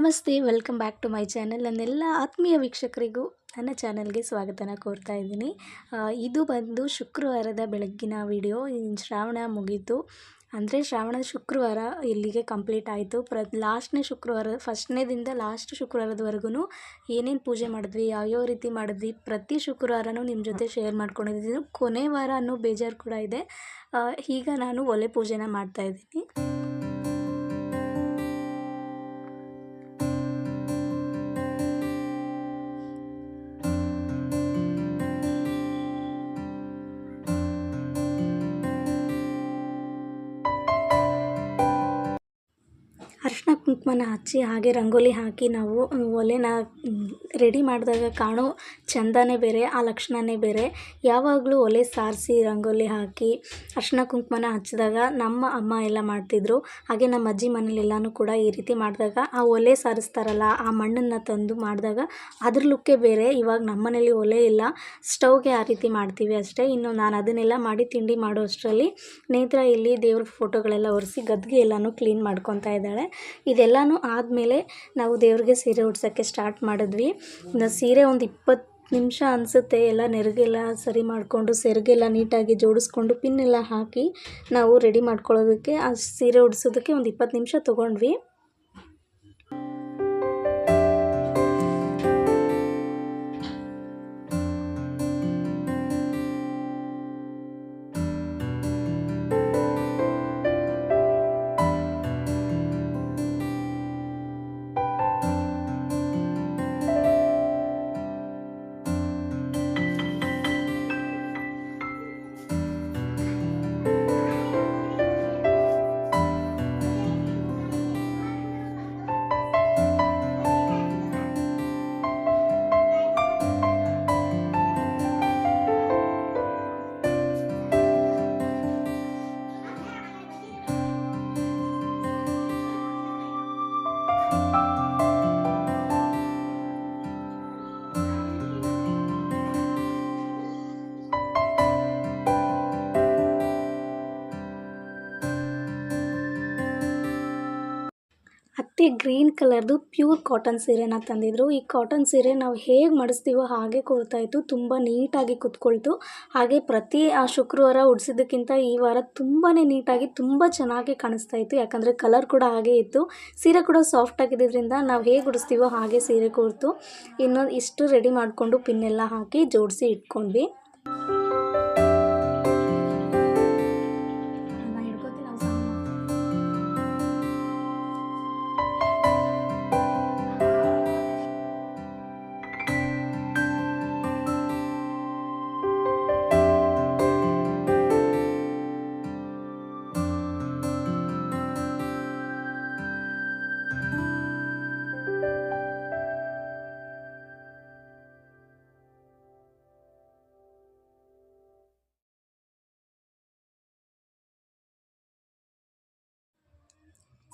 ನಮಸ್ತೆ, welcome back to my channel. ನನ್ನೆಲ್ಲ ಆತ್ಮೀಯ ವೀಕ್ಷಕರಿಗೂ ನನ್ನ ಚಾನಲ್ಗೆ ಸ್ವಾಗತನ ಕೋರ್ತಾ ಇದ್ದೀನಿ. ಇದು ಬಂದು ಶುಕ್ರವಾರದ ಬೆಳಗ್ಗಿನ ವಿಡಿಯೋ. ಶ್ರಾವಣ ಮುಗೀತು. ಅಂದರೆ ಶ್ರಾವಣ ಶುಕ್ರವಾರ ಇಲ್ಲಿಗೆ ಕಂಪ್ಲೀಟ್ ಆಯಿತು. ಪ್ರ, ಲಾಸ್ಟ್ನೇ ಶುಕ್ರವಾರ ಫಸ್ಟ್ನೇದಿಂದ ಲಾಸ್ಟ್ ಶುಕ್ರವಾರದವರೆಗೂ ಏನೇನು ಪೂಜೆ ಮಾಡಿದ್ವಿ, ಯಾವ್ಯಾವ ರೀತಿ ಮಾಡಿದ್ವಿ, ಪ್ರತಿ ಶುಕ್ರವಾರನೂ ನಿಮ್ಮ ಜೊತೆ ಶೇರ್ ಮಾಡ್ಕೊಂಡಿದ್ದೀನಿ. ಕೊನೆ ವಾರ ಅನ್ನೋ ಬೇಜಾರು ಕೂಡ ಇದೆ. ಈಗ ನಾನು ಒಲೆ ಪೂಜೆನ ಮಾಡ್ತಾ ಕುಂಕುಮನ ಹಚ್ಚಿ ಹಾಗೆ ರಂಗೋಲಿ ಹಾಕಿ ನಾವು ಒಲೆನ ರೆಡಿ ಮಾಡಿದಾಗ ಕಾಣೋ ಚಂದನೇ ಬೇರೆ, ಆ ಲಕ್ಷಣನೇ ಬೇರೆ. ಯಾವಾಗಲೂ ಒಲೆ ಸಾರಿಸಿ ರಂಗೋಲಿ ಹಾಕಿ ಅರಿಶಿನ ಕುಂಕುಮನ ಹಚ್ಚಿದಾಗ ನಮ್ಮ ಅಮ್ಮ ಎಲ್ಲ ಮಾಡ್ತಿದ್ರು. ಹಾಗೆ ನಮ್ಮ ಅಜ್ಜಿ ಮನೇಲೆಲ್ಲನೂ ಕೂಡ ಈ ರೀತಿ ಮಾಡಿದಾಗ ಆ ಒಲೆ ಸಾರಿಸ್ತಾರಲ್ಲ, ಆ ಮಣ್ಣನ್ನು ತಂದು ಮಾಡಿದಾಗ ಅದ್ರ ಲುಕ್ಕೇ ಬೇರೆ. ಇವಾಗ ನಮ್ಮ ಮನೇಲಿ ಒಲೆ ಇಲ್ಲ, ಸ್ಟವ್ಗೆ ಆ ರೀತಿ ಮಾಡ್ತೀವಿ ಅಷ್ಟೇ. ಇನ್ನು ನಾನು ಅದನ್ನೆಲ್ಲ ಮಾಡಿ ತಿಂಡಿ ಮಾಡೋ ಅಷ್ಟರಲ್ಲಿ ನೇತ್ರ ಇಲ್ಲಿ ದೇವ್ರ ಫೋಟೋಗಳೆಲ್ಲ ಒರೆಸಿ ಗದ್ಗೆ ಎಲ್ಲನೂ ಕ್ಲೀನ್ ಮಾಡ್ಕೊತಾ ಇದ್ದಾಳೆ. ಇದೆಲ್ಲನೂ ಆದಮೇಲೆ ನಾವು ದೇವ್ರಿಗೆ ಸೀರೆ ಉಡ್ಸೋಕ್ಕೆ ಸ್ಟಾರ್ಟ್ ಮಾಡಿದ್ವಿ. ಸೀರೆ ಒಂದು ಇಪ್ಪತ್ತು ನಿಮಿಷ ಅನಿಸುತ್ತೆ. ಎಲ್ಲ ನೆರಿಗೆಲ್ಲ ಸರಿ ಮಾಡಿಕೊಂಡು, ಸೆರಗೆಲ್ಲ ನೀಟಾಗಿ ಜೋಡಿಸ್ಕೊಂಡು ಪಿನ್ ಎಲ್ಲ ಹಾಕಿ ನಾವು ರೆಡಿ ಮಾಡ್ಕೊಳ್ಳೋದಕ್ಕೆ, ಆ ಸೀರೆ ಉಡ್ಸೋದಕ್ಕೆ ಒಂದು ಇಪ್ಪತ್ತು ನಿಮಿಷ ತೊಗೊಂಡ್ವಿ. ಅತ್ತೆ ಗ್ರೀನ್ ಕಲರ್ದು ಪ್ಯೂರ್ ಕಾಟನ್ ಸೀರೆನ ತಂದಿದ್ರು. ಈ ಕಾಟನ್ ಸೀರೆ ನಾವು ಹೇಗೆ ಮಡಿಸ್ತೀವೋ ಹಾಗೆ ಕೊಡ್ತಾ ಇತ್ತು. ತುಂಬ ನೀಟಾಗಿ ಕುತ್ಕೊಳ್ತು. ಹಾಗೆ ಪ್ರತಿ, ಆ, ಶುಕ್ರವಾರ ಉಡಿಸಿದ್ದಕ್ಕಿಂತ ಈ ವಾರ ತುಂಬಾ ನೀಟಾಗಿ, ತುಂಬ ಚೆನ್ನಾಗಿ ಕಾಣಿಸ್ತಾ ಇತ್ತು. ಯಾಕಂದರೆ ಕಲರ್ ಕೂಡ ಹಾಗೆ ಇತ್ತು. ಸೀರೆ ಕೂಡ ಸಾಫ್ಟ್ ಆಗಿದ್ದರಿಂದ ನಾವು ಹೇಗೆ ಉಡಿಸ್ತೀವೋ ಹಾಗೆ ಸೀರೆ ಕೂರ್ತು ಇನ್ನೊಂದು ಇಷ್ಟು ರೆಡಿ ಮಾಡಿಕೊಂಡು ಪಿನ್ನೆಲ್ಲ ಹಾಕಿ ಜೋಡಿಸಿ ಇಟ್ಕೊಂಡ್ವಿ.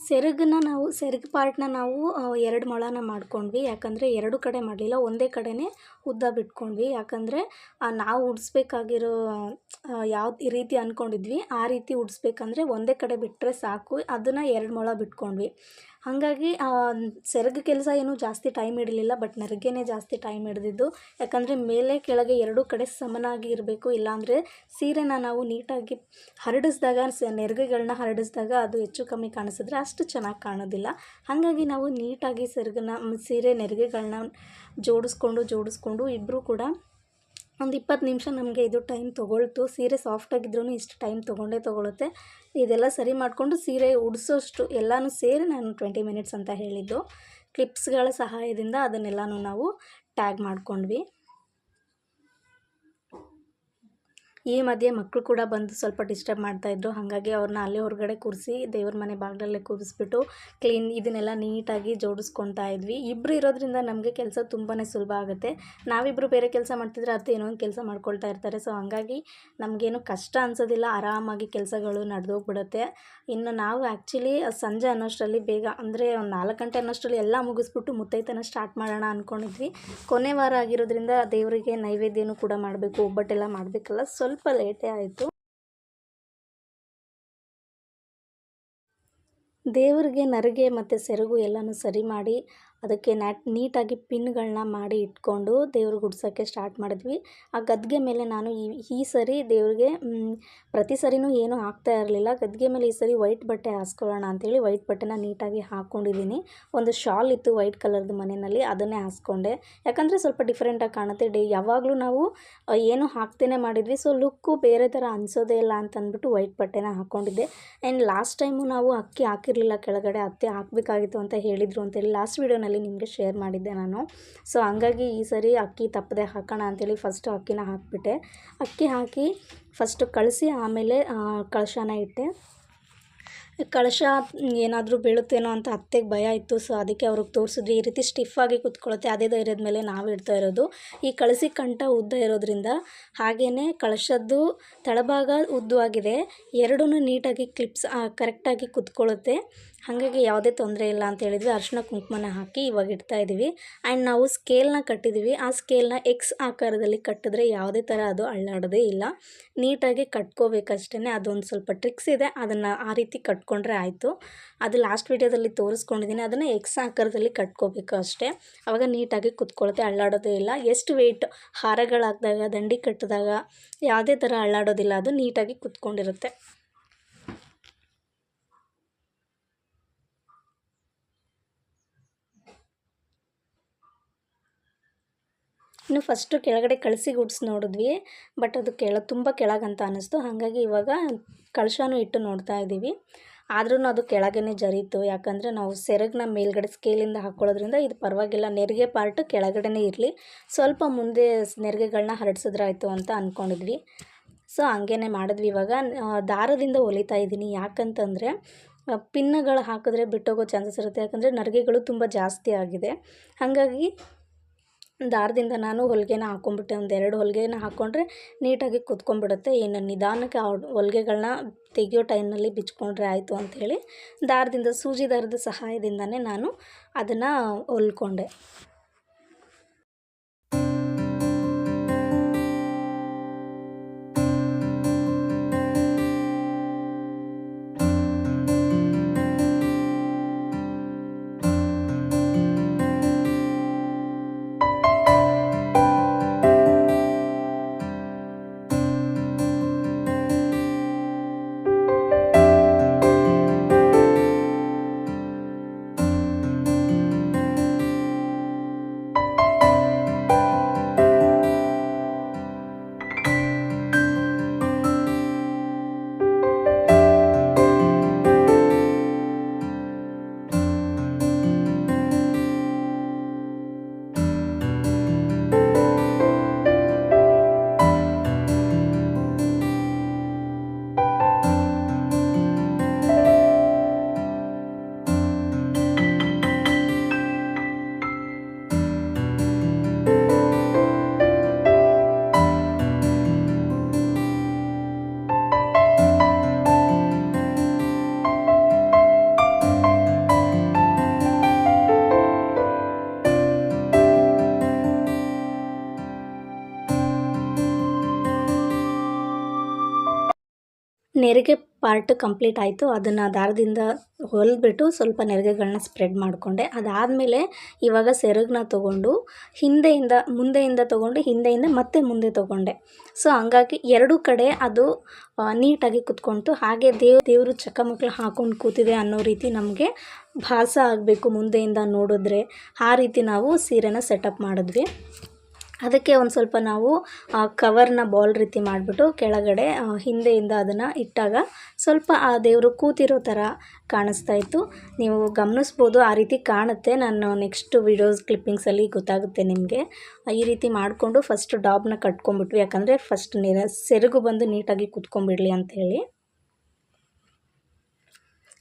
ಸೆರಗನ್ನ ನಾವು, ಸೆರಗು ಪಾರ್ಟ್ನ ನಾವು ಎರಡು ಮೊಳನ ಮಾಡ್ಕೊಂಡ್ವಿ. ಯಾಕಂದರೆ ಎರಡು ಕಡೆ ಮಾಡಲಿಲ್ಲ, ಒಂದೇ ಕಡೆನೇ ಉದ್ದ ಬಿಟ್ಕೊಂಡ್ವಿ. ಯಾಕಂದರೆ ನಾವು ಉಡಿಸ್ಬೇಕಾಗಿರೋ ಯಾವ ರೀತಿ ಅಂದ್ಕೊಂಡಿದ್ವಿ ಆ ರೀತಿ ಉಡಿಸ್ಬೇಕಂದ್ರೆ ಒಂದೇ ಕಡೆ ಬಿಟ್ಟರೆ ಸಾಕು. ಅದನ್ನು ಎರಡು ಮೊಳ ಬಿಟ್ಕೊಂಡ್ವಿ. ಹಾಗಾಗಿ ಸೆರಗು ಕೆಲಸ ಏನು ಜಾಸ್ತಿ ಟೈಮ್ ಹಿಡಲಿಲ್ಲ ಬಟ್ ನೆರಿಗೆನೇ ಜಾಸ್ತಿ ಟೈಮ್ ಹಿಡಿದಿದ್ದು. ಯಾಕಂದರೆ ಮೇಲೆ ಕೆಳಗೆ ಎರಡೂ ಕಡೆ ಸಮನಾಗಿ ಇರಬೇಕು, ಇಲ್ಲಾಂದರೆ ಸೀರೆನ ನಾವು ನೀಟಾಗಿ ಹರಡಿಸಿದಾಗ ನೆರಿಗೆಗಳನ್ನ ಹರಡಿಸಿದಾಗ ಅದು ಹೆಚ್ಚು ಕಮ್ಮಿ ಕಾಣಿಸಿದ್ರೆ ಅಷ್ಟು ಚೆನ್ನಾಗಿ ಕಾಣೋದಿಲ್ಲ. ಹಾಗಾಗಿ ನಾವು ನೀಟಾಗಿ ಸೆರಗನ್ನ, ಸೀರೆ ನೆರಿಗೆಗಳನ್ನ ಜೋಡಿಸ್ಕೊಂಡು ಜೋಡಿಸ್ಕೊಂಡು ಇಬ್ಬರೂ ಕೂಡ ಒಂದು ಇಪ್ಪತ್ತು ನಿಮಿಷ ನಮಗೆ ಇದು ಟೈಮ್ ತೊಗೊಳ್ತು. ಸೀರೆ ಸಾಫ್ಟಾಗಿದ್ರೂ ಇಷ್ಟು ಟೈಮ್ ತೊಗೊಂಡೇ ತೊಗೊಳುತ್ತೆ. ಇದೆಲ್ಲ ಸರಿ ಮಾಡಿಕೊಂಡು ಸೀರೆ ಉಡಿಸೋಷ್ಟು ಎಲ್ಲನೂ ಸೇರಿ ನಾನು ಟ್ವೆಂಟಿ ಮಿನಿಟ್ಸ್ ಅಂತ ಹೇಳಿದ್ದು. ಕ್ಲಿಪ್ಸ್ಗಳ ಸಹಾಯದಿಂದ ಅದನ್ನೆಲ್ಲನೂ ನಾವು ಟ್ಯಾಗ್ ಮಾಡ್ಕೊಂಡ್ವಿ. ಈ ಮಧ್ಯೆ ಮಕ್ಕಳು ಕೂಡ ಬಂದು ಸ್ವಲ್ಪ ಡಿಸ್ಟರ್ಬ್ ಮಾಡ್ತಾಯಿದ್ರು ಹಾಗಾಗಿ ಅವ್ರನ್ನ ಅಲ್ಲೇ ಹೊರಗಡೆ ಕೂರಿಸಿ ದೇವ್ರ ಮನೆ ಬಾಗಿಲಲ್ಲೇ ಕೂರಿಸ್ಬಿಟ್ಟು ಕ್ಲೀನ್ ಇದನ್ನೆಲ್ಲ ನೀಟಾಗಿ ಜೋಡಿಸ್ಕೊತಾ ಇದ್ವಿ. ಇಬ್ಬರು ಇರೋದ್ರಿಂದ ನಮಗೆ ಕೆಲಸ ತುಂಬಾ ಸುಲಭ ಆಗುತ್ತೆ. ನಾವಿಬ್ಬರು ಬೇರೆ ಕೆಲಸ ಮಾಡ್ತಿದ್ರೆ ಅದು ಏನೋ ಒಂದು ಕೆಲಸ ಮಾಡ್ಕೊಳ್ತಾ ಇರ್ತಾರೆ. ಸೊ ಹಾಗಾಗಿ ನಮಗೇನು ಕಷ್ಟ ಅನ್ಸೋದಿಲ್ಲ. ಆರಾಮಾಗಿ ಕೆಲಸಗಳು ನಡೆದೋಗ್ಬಿಡುತ್ತೆ. ಇನ್ನು ನಾವು ಆ್ಯಕ್ಚುಲಿ ಸಂಜೆ ಅನ್ನೋಷ್ಟರಲ್ಲಿ ಬೇಗ ಅಂದರೆ ಒಂದು ನಾಲ್ಕು ಗಂಟೆ ಅನ್ನೋಷ್ಟರಲ್ಲಿ ಎಲ್ಲ ಮುಗಿಸ್ಬಿಟ್ಟು ಮುತ್ತೈತನ ಸ್ಟಾರ್ಟ್ ಮಾಡೋಣ ಅಂದ್ಕೊಂಡಿದ್ವಿ ಕೊನೆ ವಾರ ಆಗಿರೋದ್ರಿಂದ ದೇವರಿಗೆ ನೈವೇದ್ಯನೂ ಕೂಡ ಮಾಡಬೇಕು, ಒಬ್ಬಟ್ಟೆಲ್ಲ ಮಾಡಬೇಕಲ್ಲ. ಸ್ವಲ್ಪ ಲೇಟೇ ಆಯಿತು. ದೇವರಿಗೆ ನರಿಗೆ ಮತ್ತು ಸೆರಗು ಎಲ್ಲನೂ ಸರಿ ಮಾಡಿ ಅದಕ್ಕೆ ನ್ಯಾಟ್ ನೀಟಾಗಿ ಪಿನ್ಗಳನ್ನ ಮಾಡಿ ಇಟ್ಕೊಂಡು ದೇವ್ರಿಗೆ ಗುಡ್ಸೋಕ್ಕೆ ಸ್ಟಾರ್ಟ್ ಮಾಡಿದ್ವಿ. ಆ ಗದ್ಗೆ ಮೇಲೆ ನಾನು ಈ ಈ ಸರಿ ದೇವ್ರಿಗೆ ಪ್ರತಿ ಸರಿನೂ ಏನೂ ಹಾಕ್ತಾ ಇರಲಿಲ್ಲ. ಗದ್ಗೆ ಮೇಲೆ ಈ ಸರಿ ವೈಟ್ ಬಟ್ಟೆ ಹಾಸ್ಕೊಳ್ಳೋಣ ಅಂಥೇಳಿ ವೈಟ್ ಬಟ್ಟೆನ ನೀಟಾಗಿ ಹಾಕ್ಕೊಂಡಿದ್ದೀನಿ ಒಂದು ಶಾಲ್ ಇತ್ತು ವೈಟ್ ಕಲರ್ದು ಮನೆಯಲ್ಲಿ, ಅದನ್ನೇ ಹಾಸ್ಕೊಂಡೆ. ಯಾಕಂದರೆ ಸ್ವಲ್ಪ ಡಿಫ್ರೆಂಟಾಗಿ ಕಾಣುತ್ತೆ. ಡೇ, ಯಾವಾಗಲೂ ನಾವು ಏನು ಹಾಕ್ತೇನೆ ಮಾಡಿದ್ವಿ, ಸೊ ಲುಕ್ಕು ಬೇರೆ ಥರ ಅನಿಸೋದೇ ಇಲ್ಲ ಅಂತ ಅಂದ್ಬಿಟ್ಟು ವೈಟ್ ಬಟ್ಟೆನ ಹಾಕ್ಕೊಂಡಿದ್ದೆ. ಆ್ಯಂಡ್ ಲಾಸ್ಟ್ ಟೈಮು ನಾವು ಅಕ್ಕಿ ಹಾಕಿರಲಿಲ್ಲ, ಕೆಳಗಡೆ ಅತ್ತೆ ಹಾಕಬೇಕಾಗಿತ್ತು ಅಂತ ಹೇಳಿದರು ಅಂತೇಳಿ ಲಾಸ್ಟ್ ವೀಡಿಯೋನಲ್ಲಿ ನಿಮಗೆ ಶೇರ್ ಮಾಡಿದ್ದೆ ನಾನು. ಸೊ, ಹಂಗಾಗಿ ಈ ಸರಿ ಅಕ್ಕಿ ತಪ್ಪದೆ ಹಾಕೋಣ ಅಂಥೇಳಿ ಫಸ್ಟು ಅಕ್ಕಿನ ಹಾಕಿಬಿಟ್ಟೆ. ಅಕ್ಕಿ ಹಾಕಿ ಫಸ್ಟು ಕಳಿಸಿ, ಆಮೇಲೆ ಕಳಶನ ಇಟ್ಟೆ. ಕಳಶ ಏನಾದರೂ ಬೀಳುತ್ತೇನೋ ಅಂತ ಅತ್ತೆಗೆ ಭಯ ಇತ್ತು. ಸೊ, ಅದಕ್ಕೆ ಅವ್ರಿಗೆ ತೋರಿಸಿದ್ವಿ. ಈ ರೀತಿ ಸ್ಟಿಫಾಗಿ ಕೂತ್ಕೊಳ್ಳುತ್ತೆ ಅದೇ ಧೈರ್ಯದ ಮೇಲೆ ನಾವು ಇಡ್ತಾ ಇರೋದು. ಈ ಕಳಸಿ ಕಂಠ ಉದ್ದ ಇರೋದ್ರಿಂದ ಹಾಗೆಯೇ ಕಳಶದ್ದು ತಳಭಾಗ ಉದ್ದವಾಗಿದೆ. ಎರಡೂ ನೀಟಾಗಿ ಕ್ಲಿಪ್ಸ್ ಕರೆಕ್ಟಾಗಿ ಕುತ್ಕೊಳ್ಳುತ್ತೆ ಹಾಗಾಗಿ ಯಾವುದೇ ತೊಂದರೆ ಇಲ್ಲ ಅಂತ ಹೇಳಿದ್ವಿ ಅರಿಶಿನ ಕುಂಕುಮನ ಹಾಕಿ ಇವಾಗ ಇಡ್ತಾ ಇದ್ದೀವಿ ಆ್ಯಂಡ್ ನಾವು ಸ್ಕೇಲ್ನ ಕಟ್ಟಿದ್ದೀವಿ ಆ ಸ್ಕೇಲ್ನ ಎಕ್ಸ್ ಆಕಾರದಲ್ಲಿ ಕಟ್ಟಿದ್ರೆ ಯಾವುದೇ ಥರ ಅದು ಅಳ್ಳಾಡೋದೇ ಇಲ್ಲ. ನೀಟಾಗಿ ಕಟ್ಕೋಬೇಕಷ್ಟೇ ಅದೊಂದು ಸ್ವಲ್ಪ ಟ್ರಿಕ್ಸ್ ಇದೆ. ಅದನ್ನು ಆ ರೀತಿ ಕಟ್ಕೊಂಡ್ರೆ ಆಯಿತು. ಅದು ಲಾಸ್ಟ್ ವೀಡಿಯೋದಲ್ಲಿ ತೋರಿಸ್ಕೊಂಡಿದ್ದೀನಿ ಅದನ್ನು ಎಕ್ಸ್ ಆಕಾರದಲ್ಲಿ ಕಟ್ಕೋಬೇಕು ಅಷ್ಟೇ. ಆವಾಗ ನೀಟಾಗಿ ಕುತ್ಕೊಳುತ್ತೆ ಅಳ್ಳಾಡೋದೇ ಇಲ್ಲ. ಎಷ್ಟು ವೆಯ್ಟ್ ಹಾರಗಳಾಗ್ದಾಗ, ದಂಡಿ ಕಟ್ಟಿದಾಗ ಯಾವುದೇ ಥರ ಅಳ್ಳಾಡೋದಿಲ್ಲ. ಅದು ನೀಟಾಗಿ ಕುತ್ಕೊಂಡಿರುತ್ತೆ. ಇನ್ನು ಫಸ್ಟು ಕೆಳಗಡೆ ಕಳಿಸಿ ಗುಡ್ಸಿ ನೋಡಿದ್ವಿ ಬಟ್ ಅದು ಕೆಳ, ತುಂಬ ಕೆಳಗಂತ ಅನ್ನಿಸ್ತು ಹಾಗಾಗಿ ಇವಾಗ ಕಳಶನೂ ಇಟ್ಟು ನೋಡ್ತಾ ಇದ್ದೀವಿ. ಆದ್ರೂ ಅದು ಕೆಳಗೇ ಜರೀತು. ಯಾಕಂದರೆ ನಾವು ಸೆರಗನ್ನ ಮೇಲ್ಗಡೆ ಸ್ಕೇಲಿಂದ ಹಾಕ್ಕೊಳ್ಳೋದ್ರಿಂದ ಇದು ಪರವಾಗಿಲ್ಲ, ನೆರಿಗೆ ಪಾರ್ಟ್ ಕೆಳಗಡೆನೇ ಇರಲಿ. ಸ್ವಲ್ಪ ಮುಂದೆ ನೆರಿಗೆಗಳನ್ನ ಹರಡ್ಸಿದ್ರಾಯ್ತು ಅಂತ ಅಂದ್ಕೊಂಡಿದ್ವಿ ಸೊ ಹಂಗೇ ಮಾಡಿದ್ವಿ ಇವಾಗ. ದಾರದಿಂದ ಹೊಲಿತಾ ಇದ್ದೀನಿ. ಯಾಕಂತಂದರೆ ಪಿನ್ನಗಳು ಹಾಕಿದ್ರೆ ಬಿಟ್ಟೋಗೋ ಚಾನ್ಸಸ್ ಇರುತ್ತೆ. ಯಾಕಂದರೆ, ನರಿಗೆಗಳು ತುಂಬ ಜಾಸ್ತಿ ಆಗಿದೆ. ಹಾಗಾಗಿ ದಾರದಿಂದ ನಾನು ಹೊಲಿಗೆನ ಹಾಕ್ಕೊಂಬಿಟ್ಟೆ ಒಂದೆರಡು ಹೊಲಿಗೆನ ಹಾಕ್ಕೊಂಡ್ರೆ ನೀಟಾಗಿ ಕುತ್ಕೊಂಡ್ಬಿಡುತ್ತೆ ಏನು ನಿಧಾನಕ್ಕೆ ಆ ತೆಗಿಯೋ ಟೈಮ್ನಲ್ಲಿ ಬಿಚ್ಕೊಂಡ್ರೆ ಆಯಿತು ಅಂಥೇಳಿ, ದಾರದಿಂದ ಸೂಜಿ ದಾರದ ಸಹಾಯದಿಂದನೇ ನಾನು ಅದನ್ನು ಹೊಲ್ಕೊಂಡೆ. ನೆರಿಗೆ ಪಾರ್ಟ್ ಕಂಪ್ಲೀಟ್ ಆಯಿತು. ಅದನ್ನು ದಾರದಿಂದ ಹೊಲಿದ್ಬಿಟ್ಟು ಸ್ವಲ್ಪ ನೆರಿಗೆಗಳನ್ನ ಸ್ಪ್ರೆಡ್ ಮಾಡಿಕೊಂಡೆ. ಅದಾದಮೇಲೆ ಇವಾಗ ಸೆರಗನ್ನ ತೊಗೊಂಡು ಹಿಂದೆಯಿಂದ, ಮುಂದೆಯಿಂದ ತೊಗೊಂಡು ಹಿಂದೆಯಿಂದ ಮತ್ತೆ ಮುಂದೆ ತೊಗೊಂಡೆ. ಸೊ, ಹಂಗಾಗಿ ಎರಡೂ ಕಡೆ ಅದು ನೀಟಾಗಿ ಕೂತ್ಕೊಂಡು ಹಾಗೆ ದೇವ್, ದೇವರು ಚಕ್ಕಮಕ್ಳು ಹಾಕೊಂಡು ಕೂತಿದೆ ಅನ್ನೋ ರೀತಿ ನಮಗೆ ಭಾಸ ಆಗಬೇಕು ಮುಂದೆಯಿಂದ ನೋಡಿದ್ರೆ. ಆ ರೀತಿ ನಾವು ಸೀರೆನ ಸೆಟಪ್ ಮಾಡಿದ್ವಿ. ಅದಕ್ಕೆ ಒಂದು ಸ್ವಲ್ಪ ನಾವು ಕವರ್ನ ಬಾಲ್ ರೀತಿ ಮಾಡಿಬಿಟ್ಟು ಕೆಳಗಡೆ ಹಿಂದೆಯಿಂದ ಅದನ್ನು ಇಟ್ಟಾಗ ಸ್ವಲ್ಪ ಆ ದೇವರು ಕೂತಿರೋ ಥರ ಕಾಣಿಸ್ತಾ ಇತ್ತು. ನೀವು ಗಮನಿಸ್ಬೋದು, ಆ ರೀತಿ ಕಾಣುತ್ತೆ. ನಾನು ನೆಕ್ಸ್ಟ್ ವಿಡಿಯೋಸ್ ಕ್ಲಿಪ್ಪಿಂಗ್ಸಲ್ಲಿ ಗೊತ್ತಾಗುತ್ತೆ ನಿಮಗೆ. ಈ ರೀತಿ ಮಾಡಿಕೊಂಡು ಫಸ್ಟ್ ಡಾಬ್ನ ಕಟ್ಕೊಂಡ್ಬಿಟ್ವಿ. ಯಾಕಂದರೆ ಫಸ್ಟ್ ನೀರ ಸೆರಗು ಬಂದು ನೀಟಾಗಿ ಕೂತ್ಕೊಂಡ್ಬಿಡಲಿ ಅಂಥೇಳಿ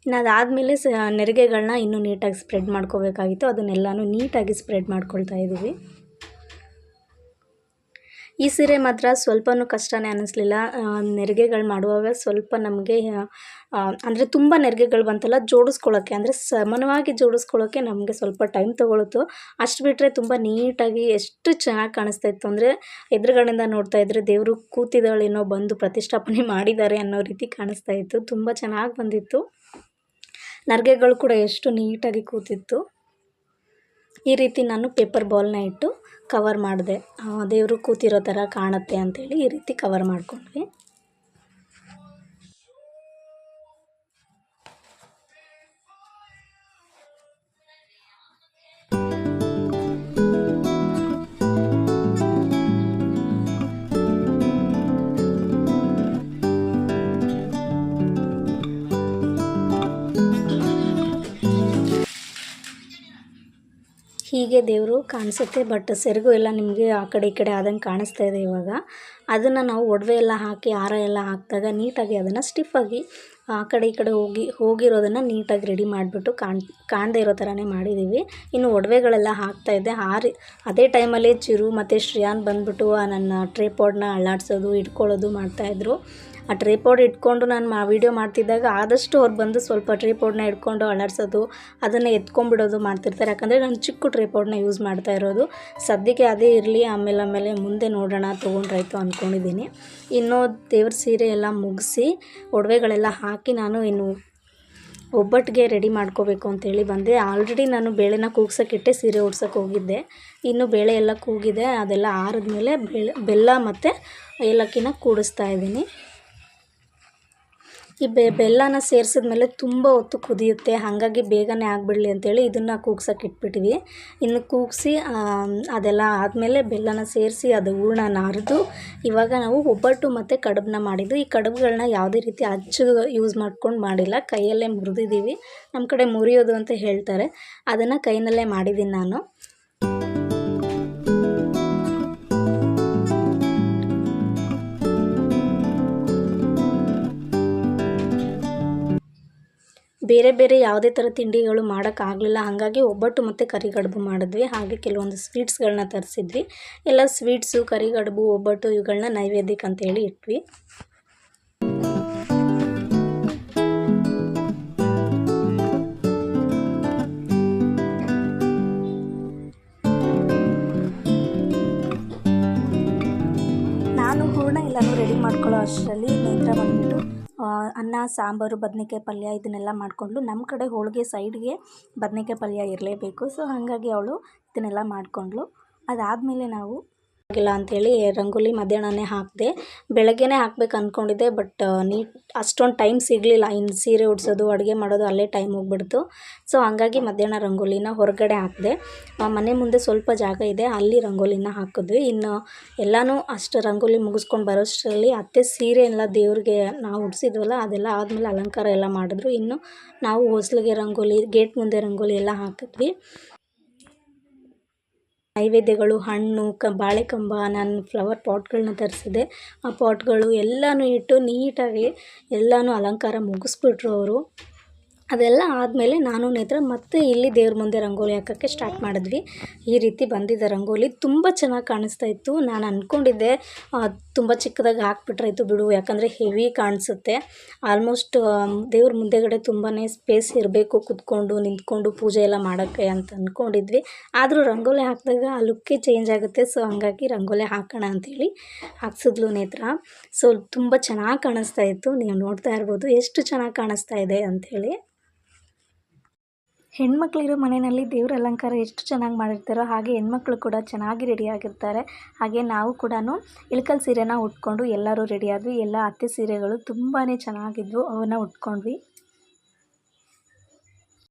ಇನ್ನು ಅದಾದಮೇಲೆ ಸ ನೆರಿಗೆಗಳನ್ನ ಇನ್ನೂ ನೀಟಾಗಿ ಸ್ಪ್ರೆಡ್ ಮಾಡ್ಕೋಬೇಕಾಗಿತ್ತು. ಅದನ್ನೆಲ್ಲನೂ ನೀಟಾಗಿ ಸ್ಪ್ರೆಡ್ ಮಾಡ್ಕೊಳ್ತಾ ಇದ್ದೀವಿ ಈ ಸೀರೆ ಮಾತ್ರ ಸ್ವಲ್ಪನೂ ಕಷ್ಟನೇ ಅನ್ನಿಸ್ಲಿಲ್ಲ. ನೆರಿಗೆಗಳು ಮಾಡುವಾಗ ಸ್ವಲ್ಪ ನಮಗೆ ಅಂದರೆ ತುಂಬ ನೆರಿಗೆಗಳು ಬಂತಲ್ಲ ಜೋಡಿಸ್ಕೊಳ್ಳೋಕ್ಕೆ ಅಂದರೆ ಸಮಾನವಾಗಿ ಜೋಡಿಸ್ಕೊಳ್ಳೋಕ್ಕೆ ನಮಗೆ ಸ್ವಲ್ಪ ಟೈಮ್ ತೊಗೊಳುತ್ತೋ. ಅಷ್ಟು ಬಿಟ್ಟರೆ ತುಂಬ ನೀಟಾಗಿ ಎಷ್ಟು ಚೆನ್ನಾಗಿ ಕಾಣಿಸ್ತಾ ಇತ್ತು ಅಂದರೆ ಎದುರುಗಡೆಯಿಂದ ನೋಡ್ತಾ ಇದ್ದರೆ ದೇವರು ಕೂತಿದಳೇನೋ ಬಂದು ಪ್ರತಿಷ್ಠಾಪನೆ ಮಾಡಿದ್ದಾರೆ ಅನ್ನೋ ರೀತಿ ಕಾಣಿಸ್ತಾ ಇತ್ತು. ತುಂಬ ಚೆನ್ನಾಗಿ ಬಂದಿತ್ತು. ನರಿಗೆಗಳು ಕೂಡ ಎಷ್ಟು ನೀಟಾಗಿ ಕೂತಿತ್ತು. ಈ ರೀತಿ ನಾನು ಪೇಪರ್ ಬಾಲ್ನ ಇಟ್ಟು ಕವರ್ ಮಾಡಿದೆ. ದೇವರು ಕೂತಿರೋ ಥರ ಕಾಣುತ್ತೆ ಅಂತೇಳಿ ಈ ರೀತಿ ಕವರ್ ಮಾಡ್ಕೊಂಡ್ವಿ. ಹೀಗೆ ದೇವರು ಕಾಣಿಸುತ್ತೆ ಬಟ್ ಸೆರಗು ಎಲ್ಲ ನಿಮಗೆ ಆ ಕಡೆ ಈ ಕಡೆ ಆದಂಗೆ ಕಾಣಿಸ್ತಾ ಇದೆ ಇವಾಗ. ಅದನ್ನು ನಾವು ಒಡವೆ ಎಲ್ಲ ಹಾಕಿ ಹಾರ ಎಲ್ಲ ಹಾಕಿದಾಗ ನೀಟಾಗಿ ಅದನ್ನು ಸ್ಟಿಫಾಗಿ ಆ ಕಡೆ ಈ ಕಡೆ ಹೋಗಿ, ಹೋಗಿರೋದನ್ನು ನೀಟಾಗಿ ರೆಡಿ ಮಾಡಿಬಿಟ್ಟು ಕಾಣ್, ಕಾಣದೇ ಇರೋ ಥರನೇ ಮಾಡಿದ್ದೀವಿ. ಇನ್ನು ಒಡವೆಗಳೆಲ್ಲ ಹಾಕ್ತಾ ಹಾಕ್ತಾಯಿದ್ದೆ ಹಾರಿ ಅದೇ ಟೈಮಲ್ಲಿ ಚಿರು ಮತ್ತು ಶ್ರೇಯಾನ್ ಬಂದುಬಿಟ್ಟು ನನ್ನ ಟ್ರೇ ಪಾಡ್ನ ಅಳ್ಳಾಡ್ಸೋದು ಇಟ್ಕೊಳ್ಳೋದು ಮಾಡ್ತಾಯಿದ್ರು ಆ ಟ್ರೇ ಪೌಡ್ ಇಟ್ಕೊಂಡು ನಾನು ಮಾ ವೀಡಿಯೋ ಮಾಡ್ತಿದ್ದಾಗ ಆದಷ್ಟು ಅವ್ರು ಬಂದು ಸ್ವಲ್ಪ ಟ್ರೇ ಪೌಡ್ನ ಇಟ್ಕೊಂಡು ಅಳಾಡ್ಸೋದು ಅದನ್ನು ಎತ್ಕೊಂಡ್ಬಿಡೋದು ಮಾಡ್ತಿರ್ತಾರೆ. ಯಾಕಂದರೆ ನಾನು ಚಿಕ್ಕ ಟ್ರೇ ಪೌಡ್ನ ಯೂಸ್ ಮಾಡ್ತಾ ಇರೋದು. ಸದ್ಯಕ್ಕೆ ಅದೇ ಇರಲಿ, ಆಮೇಲೆ ಆಮೇಲೆ ಮುಂದೆ ನೋಡೋಣ ತೊಗೊಂಡ್ರಾಯ್ತು ಅಂದ್ಕೊಂಡಿದ್ದೀನಿ ಇನ್ನು ದೇವ್ರ ಸೀರೆ ಎಲ್ಲ ಮುಗಿಸಿ, ಒಡವೆಗಳೆಲ್ಲ ಹಾಕಿ ನಾನು ಇನ್ನು ಒಬ್ಬಟ್ಟಿಗೆ ರೆಡಿ ಮಾಡ್ಕೋಬೇಕು ಅಂತೇಳಿ ಬಂದೆ. ಆಲ್ರೆಡಿ ನಾನು ಬೇಳೆನ ಕೂಗ್ಸೋಕ್ಕಿಟ್ಟೆ ಸೀರೆ ಉಡ್ಸೋಕೆ ಹೋಗಿದ್ದೆ. ಇನ್ನು ಬೇಳೆ ಎಲ್ಲ ಕೂಗಿದೆ, ಅದೆಲ್ಲ ಆರಿದ್ಮೇಲೆ ಬೇಳೆ ಬೆಲ್ಲ ಮತ್ತು ಏಲಕ್ಕಿನ ಕೂಡಿಸ್ತಾ ಇದ್ದೀನಿ. ಈ ಬೆಲ್ಲನ ಸೇರಿಸಿದ್ಮೇಲೆ ತುಂಬ ಹೊತ್ತು ಕುದಿಯುತ್ತೆ. ಹಾಗಾಗಿ ಬೇಗನೆ ಆಗಿಬಿಡಲಿ ಅಂತೇಳಿ ಇದನ್ನು ಕೂಗ್ಸೋಕೆ ಇಟ್ಬಿಟ್ವಿ. ಇನ್ನು ಕೂಗಿಸಿ ಅದೆಲ್ಲ ಆದಮೇಲೆ ಬೆಲ್ಲನ ಸೇರಿಸಿ ಅದು ಹೂರ್ಣ ಅರೆದು ಇವಾಗ ನಾವು ಒಬ್ಬಟ್ಟು ಮತ್ತು ಕಡುಬನ್ನ ಮಾಡಿದ್ದು. ಈ ಕಡುಬುಗಳನ್ನ ಯಾವುದೇ ರೀತಿ ಅಚ್ಚು ಯೂಸ್ ಮಾಡ್ಕೊಂಡು ಮಾಡಿಲ್ಲ. ಕೈಯಲ್ಲೇ ಮುರಿದಿದ್ದೀವಿ ನಮ್ಮ ಕಡೆ ಮುರಿಯೋದು ಅಂತ ಹೇಳ್ತಾರೆ. ಅದನ್ನು ಕೈನಲ್ಲೇ ಮಾಡಿದ್ದೀನಿ ನಾನು. ಬೇರೆ ಬೇರೆ ಯಾವುದೇ ಥರ ತಿಂಡಿಗಳು ಮಾಡೋಕ್ಕಾಗಲಿಲ್ಲ ಹಾಗಾಗಿ ಒಬ್ಬಟ್ಟು ಮತ್ತು ಕರಿಗಡುಬು ಮಾಡಿದ್ವಿ. ಹಾಗೆ ಕೆಲವೊಂದು ಸ್ವೀಟ್ಸ್ಗಳನ್ನ ತರಿಸಿದ್ವಿ. ಎಲ್ಲ ಸ್ವೀಟ್ಸು ಕರಿಗಡುಬು ಒಬ್ಬಟ್ಟು ಇವುಗಳನ್ನ ನೈವೇದ್ಯಕ್ಕೆ ಅಂತೇಳಿ ಇಟ್ವಿ. ನಾನು ರೆಡಿ ಮಾಡ್ಕೊಳ್ಳೋ ಅಷ್ಟರಲ್ಲಿ ನೇತ್ರ ಬಂದ್ಬಿಟ್ಟು ಅನ್ನ, ಸಾಂಬಾರು, ಬದನೇಕಾಯಿ ಪಲ್ಯ ಇದನ್ನೆಲ್ಲ ಮಾಡಿಕೊಂಡು ನಮ್ಮ ಕಡೆ ಹೋಳಿಗೆ ಸೈಡ್ಗೆ ಬದನೇಕಾಯಿ ಪಲ್ಯ ಇರಲೇಬೇಕು. ಸೊ ಹಾಗಾಗಿ ಅವಳು ಇದನ್ನೆಲ್ಲ ಮಾಡಿಕೊಂಡ್ಳು. ಅದಾದಮೇಲೆ ನಾವು ಆಗಿಲ್ಲ ಅಂಥೇಳಿ ರಂಗೋಲಿ ಮಧ್ಯಾಹ್ನನೇ ಹಾಕಿದೆ. ಬೆಳಗ್ಗೆನೇ ಹಾಕ್ಬೇಕು ಅಂದ್ಕೊಂಡಿದ್ದೆ ಬಟ್ ನೀಟ್, ಅಷ್ಟೊಂದು ಟೈಮ್ ಸಿಗಲಿಲ್ಲ. ಇನ್ನು ಸೀರೆ ಉಡ್ಸೋದು, ಅಡುಗೆ ಮಾಡೋದು ಅಲ್ಲೇ ಟೈಮ್ ಹೋಗ್ಬಿಡ್ತು. ಸೊ, ಹಂಗಾಗಿ ಮಧ್ಯಾಹ್ನ ರಂಗೋಲಿನ ಹೊರಗಡೆ ಹಾಕಿದೆ. ಮನೆ ಮುಂದೆ ಸ್ವಲ್ಪ ಜಾಗ ಇದೆ, ಅಲ್ಲಿ ರಂಗೋಲಿನ ಹಾಕಿದ್ವಿ. ಇನ್ನು ಎಲ್ಲನೂ ಅಷ್ಟು ರಂಗೋಲಿ ಮುಗಿಸ್ಕೊಂಡು ಬರೋಷ್ಟರಲ್ಲಿ ಅತ್ತೆ ಸೀರೆ ಎಲ್ಲ ದೇವ್ರಿಗೆ ನಾವು ಉಡ್ಸಿದ್ವಲ್ಲ, ಅದೆಲ್ಲ ಆದಮೇಲೆ ಅಲಂಕಾರ ಎಲ್ಲ ಮಾಡಿದ್ರು. ಇನ್ನು ನಾವು ಹೊಸ್ಲಿಗೆ ರಂಗೋಲಿ, ಗೇಟ್ ಮುಂದೆ ರಂಗೋಲಿ ಎಲ್ಲ ಹಾಕಿದ್ವಿ. ನೈವೇದ್ಯಗಳು, ಹಣ್ಣು, ಕ, ಬಾಳೆಕಂಬ ನಾನು ಫ್ಲವರ್ ಪಾಟ್ಗಳನ್ನ ತರಿಸಿದೆ. ಆ ಪಾಟ್ಗಳು ಎಲ್ಲನೂ ಇಟ್ಟು ನೀಟಾಗಿ ಎಲ್ಲನೂ ಅಲಂಕಾರ ಮುಗಿಸ್ಬಿಟ್ರು ಅವರು. ಅದೆಲ್ಲ ಆದಮೇಲೆ ನಾನು ನೇತ್ರ ಮತ್ತೆ ಇಲ್ಲಿ ದೇವ್ರ ಮುಂದೆ ರಂಗೋಲಿ ಹಾಕೋಕ್ಕೆ ಸ್ಟಾರ್ಟ್ ಮಾಡಿದ್ವಿ. ಈ ರೀತಿ ಬಂದಿದ್ದ ರಂಗೋಲಿ. ತುಂಬ ಚೆನ್ನಾಗಿ ಕಾಣಿಸ್ತಾ ಇತ್ತು. ನಾನು ಅಂದ್ಕೊಂಡಿದ್ದೆ ತುಂಬ ಚಿಕ್ಕದಾಗಿ ಹಾಕ್ಬಿಟ್ರಾಯ್ತು ಬಿಡು, ಯಾಕಂದರೆ ಹೆವಿ ಕಾಣಿಸುತ್ತೆ. ಆಲ್ಮೋಸ್ಟ್ ದೇವ್ರ ಮುಂದೆಗಡೆ ತುಂಬಾ ಸ್ಪೇಸ್ ಇರಬೇಕು ಕುತ್ಕೊಂಡು, ನಿಂತ್ಕೊಂಡು ಪೂಜೆ ಎಲ್ಲ ಮಾಡೋಕ್ಕೆ ಅಂತ ಅಂದ್ಕೊಂಡಿದ್ವಿ ಆದರೂ ರಂಗೋಲಿ ಹಾಕಿದಾಗ ಆ ಲುಕ್ಕೇ ಚೇಂಜ್ ಆಗುತ್ತೆ, ಸೊ ಹಂಗಾಗಿ ರಂಗೋಲಿ ಹಾಕೋಣ ಅಂಥೇಳಿ ಹಾಕ್ಸಿದ್ಲು ನೇತ್ರ. ಸೊ, ತುಂಬ ಚೆನ್ನಾಗಿ ಕಾಣಿಸ್ತಾ ಇತ್ತು. ನೀವು ನೋಡ್ತಾ ಇರ್ಬೋದು, ಎಷ್ಟು ಚೆನ್ನಾಗಿ ಕಾಣಿಸ್ತಾ ಇದೆ ಅಂಥೇಳಿ ಹೆಣ್ಮಕ್ಳಿರೋ ಮನೆಯಲ್ಲಿ ದೇವ್ರ ಅಲಂಕಾರ ಎಷ್ಟು ಚೆನ್ನಾಗಿ ಮಾಡಿರ್ತಾರೋ ಹಾಗೆ ಹೆಣ್ಮಕ್ಳು ಕೂಡ ಚೆನ್ನಾಗಿ ರೆಡಿಯಾಗಿರ್ತಾರೆ. ಹಾಗೆ ನಾವು ಕೂಡ ಇಳ್ಕಲ್ ಸೀರೆನ ಉಟ್ಕೊಂಡು ಎಲ್ಲರೂ ರೆಡಿಯಾದ್ವಿ. ಎಲ್ಲ ಅತ್ತೆ ಸೀರೆಗಳು ತುಂಬಾ ಚೆನ್ನಾಗಿದ್ವು. ಅವನ್ನ ಉಟ್ಕೊಂಡ್ವಿ.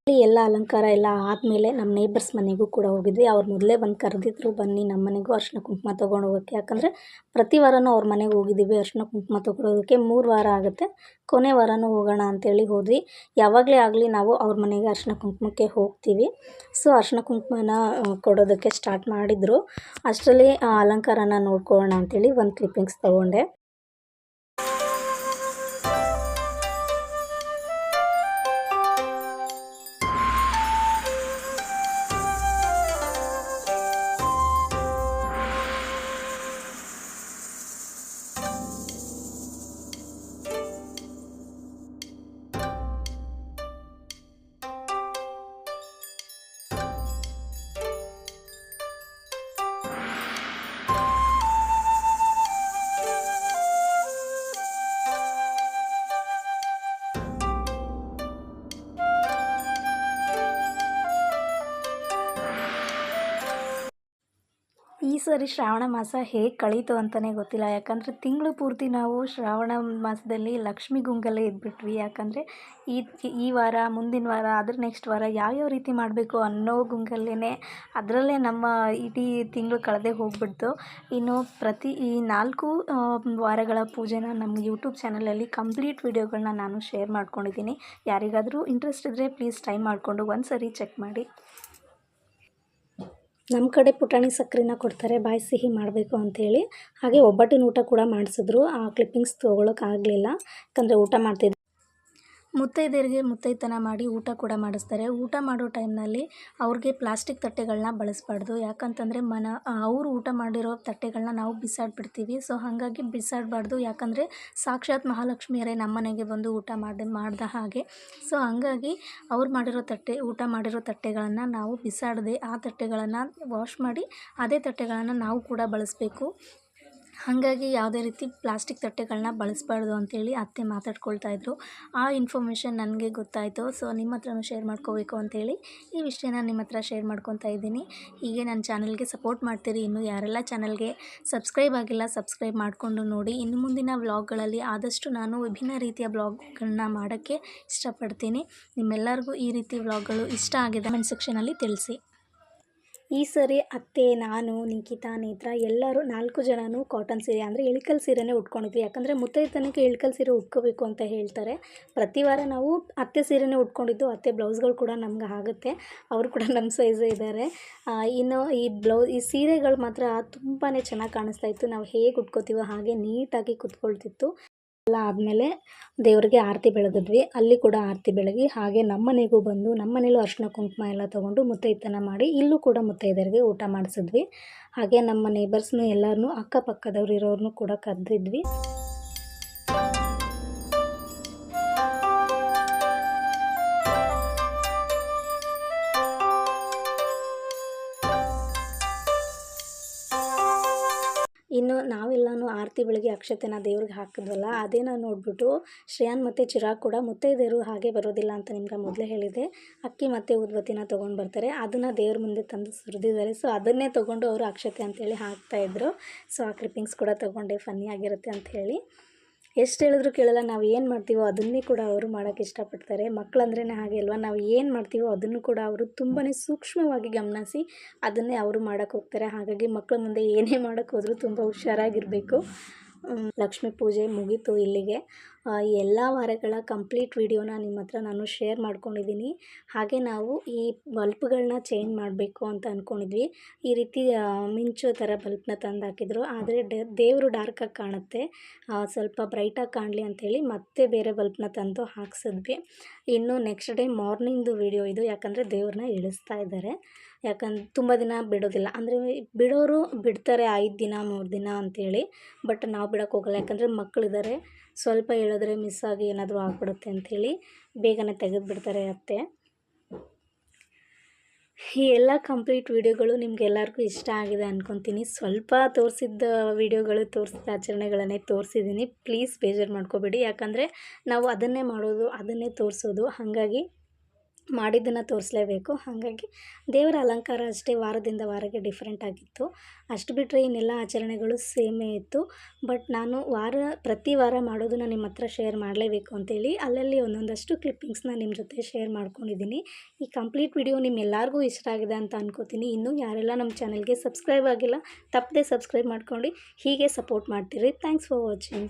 ಎಲ್ಲ ಅಲಂಕಾರ ಎಲ್ಲ ಆದಮೇಲೆ ನಮ್ಮ ನೇಬರ್ಸ್ ಮನೆಗೂ ಕೂಡ ಹೋಗಿದ್ವಿ. ಅವ್ರು ಮೊದಲೇ ಬಂದು ಕರೆದಿದ್ರು, ಬನ್ನಿ ನಮ್ಮ ಮನೆಗೂ ಅರ್ಶಿನ ಕುಂಕುಮ ತೊಗೊಂಡು ಹೋಗೋಕ್ಕೆ ಯಾಕಂದರೆ ಪ್ರತಿ ವಾರನೂ ಅವ್ರ ಮನೆಗೆ ಹೋಗಿದ್ದೀವಿ ಅರ್ಶಿನ ಕುಂಕುಮ ತೊಗೊಳೋದಕ್ಕೆ. ಮೂರು ವಾರ ಆಗುತ್ತೆ. ಕೊನೆ ವಾರನೂ ಹೋಗೋಣ ಅಂತೇಳಿ ಹೋದ್ವಿ. ಯಾವಾಗಲೇ ಆಗಲಿ ನಾವು ಅವ್ರ ಮನೆಗೆ ಅರ್ಶಿನ ಕುಂಕುಮಕ್ಕೆ ಹೋಗ್ತೀವಿ. ಸೊ ಅರ್ಶಿನ ಕುಂಕುಮನ ಕೊಡೋದಕ್ಕೆ ಸ್ಟಾರ್ಟ್ ಮಾಡಿದರು. ಅಷ್ಟರಲ್ಲಿ ಅಲಂಕಾರನ ನೋಡ್ಕೊಳ್ಳೋಣ ಅಂತೇಳಿ ಒಂದು ಕ್ಲಿಪ್ಪಿಂಗ್ಸ್ ತೊಗೊಂಡೆ. ಸರಿ ಶ್ರಾವಣ ಮಾಸ ಹೇಗೆ ಕಳೀತು ಅಂತಲೇ ಗೊತ್ತಿಲ್ಲ. ಯಾಕಂದರೆ ತಿಂಗಳು ಪೂರ್ತಿ ನಾವು ಶ್ರಾವಣ ಮಾಸದಲ್ಲಿ ಲಕ್ಷ್ಮಿ ಗುಂಗಲ್ಲೇ ಇದ್ಬಿಟ್ವಿ. ಯಾಕಂದರೆ ಈ ಈ ವಾರ, ಮುಂದಿನ ವಾರ ಅದ್ರ ನೆಕ್ಸ್ಟ್ ವಾರ ಯಾವ್ಯಾವ ರೀತಿ ಮಾಡಬೇಕು ಅನ್ನೋ ಗುಂಗಲ್ಲೇ ಅದರಲ್ಲೇ ನಮ್ಮ ಇಡೀ ತಿಂಗಳು ಕಳೆದೇ ಹೋಗ್ಬಿಡ್ತು. ಇನ್ನು ಪ್ರತಿ ಈ ನಾಲ್ಕು ವಾರಗಳ ಪೂಜೆನ ನಮ್ಮ ಯೂಟ್ಯೂಬ್ ಚಾನಲಲ್ಲಿ ಕಂಪ್ಲೀಟ್ ವೀಡಿಯೋಗಳನ್ನ ನಾನು ಶೇರ್ ಮಾಡ್ಕೊಂಡಿದ್ದೀನಿ. ಯಾರಿಗಾದರೂ ಇಂಟ್ರೆಸ್ಟ್ ಇದ್ದರೆ ಪ್ಲೀಸ್ ಟೈಮ್ ಮಾಡಿಕೊಂಡು ಒಂದು ಸರಿ ಚೆಕ್ ಮಾಡಿ. ನಮ್ಮ ಕಡೆ ಪುಟಾಣಿ ಸಕ್ಕರೆನ ಕೊಡ್ತಾರೆ, ಬಾಯಿ ಸಿಹಿ ಮಾಡಬೇಕು ಅಂತೇಳಿ. ಹಾಗೆ ಒಬ್ಬಟ್ಟಿನ ಊಟ ಕೂಡ ಮಾಡಿಸಿದ್ರು. ಆ ಕ್ಲಿಪ್ಪಿಂಗ್ಸ್ ತೊಗೊಳಕ್ಕಾಗಲಿಲ್ಲ ಯಾಕಂದರೆ ಊಟ ಮಾಡ್ತಿದ್ದೆ ಮುತ್ತೈದೆಯರಿಗೆ ಮುತ್ತೈತನ ಮಾಡಿ ಊಟ ಕೂಡ ಮಾಡಿಸ್ತಾರೆ. ಊಟ ಮಾಡೋ ಟೈಮ್ನಲ್ಲಿ ಅವ್ರಿಗೆ ಪ್ಲಾಸ್ಟಿಕ್ ತಟ್ಟೆಗಳನ್ನ ಬಳಸಬಾರ್ದು. ಯಾಕಂತಂದರೆ ಮನ ಅವರು ಊಟ ಮಾಡಿರೋ ತಟ್ಟೆಗಳನ್ನ ನಾವು ಬಿಸಾಡಿಬಿಡ್ತೀವಿ. ಸೊ, ಹಾಗಾಗಿ ಬಿಸಾಡಬಾರ್ದು. ಯಾಕಂದರೆ ಸಾಕ್ಷಾತ್ ಮಹಾಲಕ್ಷ್ಮಿಯರೇ ನಮ್ಮ ಮನೆಗೆ ಬಂದು ಊಟ ಮಾಡಿ, ಮಾಡಿದ ಹಾಗೆ. ಸೊ, ಹಾಗಾಗಿ ಅವ್ರು ಮಾಡಿರೋ ತಟ್ಟೆ, ಊಟ ಮಾಡಿರೋ ತಟ್ಟೆಗಳನ್ನು ನಾವು ಬಿಸಾಡದೆ ಆ ತಟ್ಟೆಗಳನ್ನು ವಾಶ್ ಮಾಡಿ ಅದೇ ತಟ್ಟೆಗಳನ್ನು ನಾವು ಕೂಡ ಬಳಸಬೇಕು. ಹಾಗಾಗಿ ಯಾವುದೇ ರೀತಿ ಪ್ಲಾಸ್ಟಿಕ್ ತಟ್ಟೆಗಳನ್ನ ಬಳಸಬಾರ್ದು ಅಂತೇಳಿ ಅತ್ತೆ ಮಾತಾಡ್ಕೊಳ್ತಾ ಇದ್ರು. ಆ ಇನ್ಫಾರ್ಮೇಷನ್ ನನಗೆ ಗೊತ್ತಾಯಿತು. ಸೊ ನಿಮ್ಮ ಹತ್ರನೂ ಶೇರ್ ಮಾಡ್ಕೋಬೇಕು ಅಂತೇಳಿ ಈ ವಿಷಯನ ನಿಮ್ಮ ಹತ್ರ ಶೇರ್ ಮಾಡ್ಕೊತಾ ಇದ್ದೀನಿ. ಹೀಗೆ ನನ್ನ ಚಾನಲ್ಗೆ ಸಪೋರ್ಟ್ ಮಾಡ್ತೀರಿ. ಇನ್ನು ಯಾರೆಲ್ಲ ಚಾನಲ್ಗೆ ಸಬ್ಸ್ಕ್ರೈಬ್ ಆಗಿಲ್ಲ, ಸಬ್ಸ್ಕ್ರೈಬ್ ಮಾಡಿಕೊಂಡು ನೋಡಿ. ಇನ್ನು ಮುಂದಿನ ವ್ಲಾಗ್ಗಳಲ್ಲಿ ಆದಷ್ಟು ನಾನು ವಿಭಿನ್ನ ರೀತಿಯ ವ್ಲಾಗ್ಗಳನ್ನ ಮಾಡೋಕ್ಕೆ ಇಷ್ಟಪಡ್ತೀನಿ. ನಿಮ್ಮೆಲ್ಲರಿಗೂ ಈ ರೀತಿ ವ್ಲಾಗ್ಗಳು ಇಷ್ಟ ಆಗಿದೆ ಕಮೆಂಟ್ ಸೆಕ್ಷನಲ್ಲಿ ತಿಳಿಸಿ. ಈ ಸರಿ ಅತ್ತೆ, ನಾನು, ನಿಖಿತಾ, ನೇತ್ರ ಎಲ್ಲರೂ ನಾಲ್ಕು ಜನನೂ ಕಾಟನ್ ಸೀರೆ ಅಂದರೆ ಇಳಿಕಲ್ ಸೀರೆನೇ ಉಟ್ಕೊಂಡಿದ್ವಿ. ಯಾಕಂದರೆ ಮುತ್ತೈದನಕ್ಕೆ ಇಳಿಕಲ್ ಸೀರೆ ಉಟ್ಕೋಬೇಕು ಅಂತ ಹೇಳ್ತಾರೆ. ಪ್ರತಿ ವಾರ ನಾವು ಅತ್ತೆ ಸೀರೆನೇ ಉಟ್ಕೊಂಡಿದ್ದು, ಅತ್ತೆ ಬ್ಲೌಸ್ಗಳು ಕೂಡ ನಮ್ಗೆ ಆಗುತ್ತೆ. ಅವರು ಕೂಡ ನಮ್ಮ ಸೈಜೇ ಇದ್ದಾರೆ. ಇನ್ನು ಈ ಬ್ಲೌಸ್ ಈ ಸೀರೆಗಳು ಮಾತ್ರ ತುಂಬಾ ಚೆನ್ನಾಗಿ ಕಾಣಿಸ್ತಾ ಇತ್ತು. ನಾವು ಹೇಗೆ ಉಟ್ಕೋತೀವೋ ಹಾಗೆ ನೀಟಾಗಿ ಕುತ್ಕೊಳ್ತಿತ್ತು. ಎಲ್ಲ ಆದಮೇಲೆ ದೇವರಿಗೆ ಆರತಿ ಬೆಳಗಿದ್ವಿ ಅಲ್ಲಿ ಕೂಡ ಆರತಿ ಬೆಳಗಿ ಹಾಗೆ ನಮ್ಮನೆಗೂ ಬಂದು ನಮ್ಮನೇಲೂ ಅರ್ಶಿನ ಕುಂಕುಮ ಎಲ್ಲ ತೊಗೊಂಡು ಮುತ್ತೈದೆತನ ಮಾಡಿ ಇಲ್ಲೂ ಕೂಡ ಮುತ್ತೈದೆಯರಿಗೆ ಊಟ ಮಾಡಿಸಿದ್ವಿ. ಹಾಗೆ ನಮ್ಮ ನೇಬರ್ಸ್ನು ಎಲ್ಲರನ್ನೂ ಅಕ್ಕಪಕ್ಕದವ್ರು ಇರೋರನ್ನೂ ಕೂಡ ಕರೆದಿದ್ವಿ. ಇನ್ನು ನಾವೆಲ್ಲನೂ ಆರತಿ ಬೆಳಗ್ಗೆ ಅಕ್ಷತೆನ ದೇವ್ರಿಗೆ ಹಾಕಿದ್ವಲ್ಲ ಅದೇನ ನೋಡಿಬಿಟ್ಟು ಶ್ರೇಯಾನ್ ಮತ್ತು ಚಿರಾಗ್ ಕೂಡ ಮುತ್ತೈದೆಯರು ಹಾಗೆ ಬರೋದಿಲ್ಲ ಅಂತ ನಿಮ್ಗೆ ಮೊದಲೇ ಹೇಳಿದೆ ಅಕ್ಕಿ ಮತ್ತು ಉದ್ಬತ್ತಿನ ತೊಗೊಂಡು ಬರ್ತಾರೆ. ಅದನ್ನು ದೇವ್ರ ಮುಂದೆ ತಂದು ಸುರಿದಿದ್ದಾರೆ. ಸೊ ಅದನ್ನೇ ತೊಗೊಂಡು ಅವರು ಅಕ್ಷತೆ ಅಂತೇಳಿ ಹಾಕ್ತಾಯಿದ್ರು ಸೊ ಆ ಕ್ಲಿಪ್ಪಿಂಗ್ಸ್ ಕೂಡ ತೊಗೊಂಡೆ. ಫನ್ನಿ ಆಗಿರುತ್ತೆ ಅಂತ ಹೇಳಿ. ಎಷ್ಟು ಹೇಳಿದ್ರು ಕೇಳಲ್ಲ, ನಾವು ಏನು ಮಾಡ್ತೀವೋ ಅದನ್ನೇ ಕೂಡ ಅವರು ಮಾಡೋಕ್ಕೆ ಇಷ್ಟಪಡ್ತಾರೆ. ಮಕ್ಕಳಂದ್ರೇ ಹಾಗೆ ಅಲ್ವಾ? ನಾವು ಏನು ಮಾಡ್ತೀವೋ ಅದನ್ನು ಕೂಡ ಅವರು ತುಂಬಾ ಸೂಕ್ಷ್ಮವಾಗಿ ಗಮನಿಸಿ ಅದನ್ನೇ ಅವರು ಮಾಡೋಕ್ಕೆ ಹೋಗ್ತಾರೆ. ಹಾಗಾಗಿ ಮಕ್ಕಳ ಮುಂದೆ ಏನೇ ಮಾಡೋಕ್ಕೆ ಹೋದರೂ ತುಂಬ ಹುಷಾರಾಗಿರಬೇಕು. ಲಕ್ಷ್ಮೀ ಪೂಜೆ ಮುಗೀತು ಇಲ್ಲಿಗೆ. ಎಲ್ಲ ವಾರಗಳ ಕಂಪ್ಲೀಟ್ ವೀಡಿಯೋನ ನಿಮ್ಮ ಹತ್ರ ನಾನು ಶೇರ್ ಮಾಡ್ಕೊಂಡಿದ್ದೀನಿ. ಹಾಗೆ ನಾವು ಈ ಬಲ್ಪ್ಗಳನ್ನ ಚೇಂಜ್ ಮಾಡಬೇಕು ಅಂತ ಅಂದ್ಕೊಂಡಿದ್ವಿ ಈ ರೀತಿ ಮಿಂಚು ಮಿಂಚೋ ಥರ ಬಲ್ಪ್ನ ತಂದು ಹಾಕಿದ್ರು ಆದರೆ ದೇವರು ಡಾರ್ಕಾಗಿ ಕಾಣುತ್ತೆ. ಸ್ವಲ್ಪ ಬ್ರೈಟಾಗಿ ಕಾಣಲಿ ಅಂಥೇಳಿ ಮತ್ತೆ ಬೇರೆ ಬಲ್ಪ್ನ ತಂದು ಹಾಕ್ಸಿದ್ವಿ. ಇನ್ನು ನೆಕ್ಸ್ಟ್ ಡೇ ಮಾರ್ನಿಂಗ್ದು ವಿಡಿಯೋ ಇದು. ಯಾಕಂದರೆ ದೇವ್ರನ್ನ ಇಳಿಸ್ತಾ ಇದ್ದಾರೆ. ಯಾಕಂದ್ರೆ ತುಂಬ ದಿನ ಬಿಡೋದಿಲ್ಲ. ಅಂದರೆ ಬಿಡೋರು ಬಿಡ್ತಾರೆ ಐದು ದಿನ, ಮೂರು ದಿನ ಅಂತೇಳಿ, ಬಟ್ ನಾವು ಬಿಡೋಕ್ಕೆ ಹೋಗಲ್ಲ. ಯಾಕಂದರೆ ಮಕ್ಕಳಿದ್ದಾರೆ ಸ್ವಲ್ಪ ಹೇಳಿದ್ರೆ ಮಿಸ್ ಆಗಿ ಏನಾದರೂ ಆಗಿಬಿಡುತ್ತೆ ಅಂಥೇಳಿ ಬೇಗನೆ ತೆಗೆದು ಬಿಡ್ತಾರೆ ಅತ್ತೆ. ಈ ಎಲ್ಲ ಕಂಪ್ಲೀಟ್ ವೀಡಿಯೋಗಳು ನಿಮ್ಗೆಲ್ಲರಿಗೂ ಇಷ್ಟ ಆಗಿದೆ ಅಂದ್ಕೊತೀನಿ ಸ್ವಲ್ಪ ತೋರಿಸಿದ್ದ ವೀಡಿಯೋಗಳು ತೋರಿಸಿದ ಆಚರಣೆಗಳನ್ನೇ ತೋರಿಸಿದ್ದೀನಿ ಪ್ಲೀಸ್ ಬೇಜಾರು ಮಾಡ್ಕೋಬೇಡಿ. ಯಾಕಂದರೆ ನಾವು ಅದನ್ನೇ ಮಾಡೋದು, ಅದನ್ನೇ ತೋರಿಸೋದು. ಹಾಗಾಗಿ ಮಾಡಿದ್ದನ್ನು ತೋರಿಸ್ಲೇಬೇಕು. ಹಾಗಾಗಿ ದೇವರ ಅಲಂಕಾರ ಅಷ್ಟೇ ವಾರದಿಂದ ವಾರಕ್ಕೆ ಡಿಫ್ರೆಂಟ್ ಆಗಿತ್ತು. ಅಷ್ಟು ಬಿಟ್ಟರೆ ಇನ್ನೆಲ್ಲ ಆಚರಣೆಗಳು ಸೇಮೇ ಇತ್ತು. ಬಟ್ ನಾನು ವಾರ, ಪ್ರತಿ ವಾರ ಮಾಡೋದನ್ನ ನಿಮ್ಮ ಹತ್ರ ಶೇರ್ ಮಾಡಲೇಬೇಕು ಅಂತೇಳಿ ಅಲ್ಲಲ್ಲಿ ಒಂದೊಂದಷ್ಟು ಕ್ಲಿಪ್ಪಿಂಗ್ಸ್ನ ನಿಮ್ಮ ಜೊತೆ ಶೇರ್ ಮಾಡ್ಕೊಂಡಿದ್ದೀನಿ. ಈ ಕಂಪ್ಲೀಟ್ ವಿಡಿಯೋ ನಿಮ್ಮೆಲ್ಲರಿಗೂ ಇಷ್ಟ ಆಗಿದೆ ಅಂತ ಅನ್ಕೋತೀನಿ. ಇನ್ನೂ ಯಾರೆಲ್ಲ ನಮ್ಮ ಚಾನಲ್ಗೆ ಸಬ್ಸ್ಕ್ರೈಬ್ ಆಗಿಲ್ಲ, ತಪ್ಪದೆ ಸಬ್ಸ್ಕ್ರೈಬ್ ಮಾಡ್ಕೊಂಡು ಹೀಗೆ ಸಪೋರ್ಟ್ ಮಾಡ್ತೀರಿ. Thanks for watching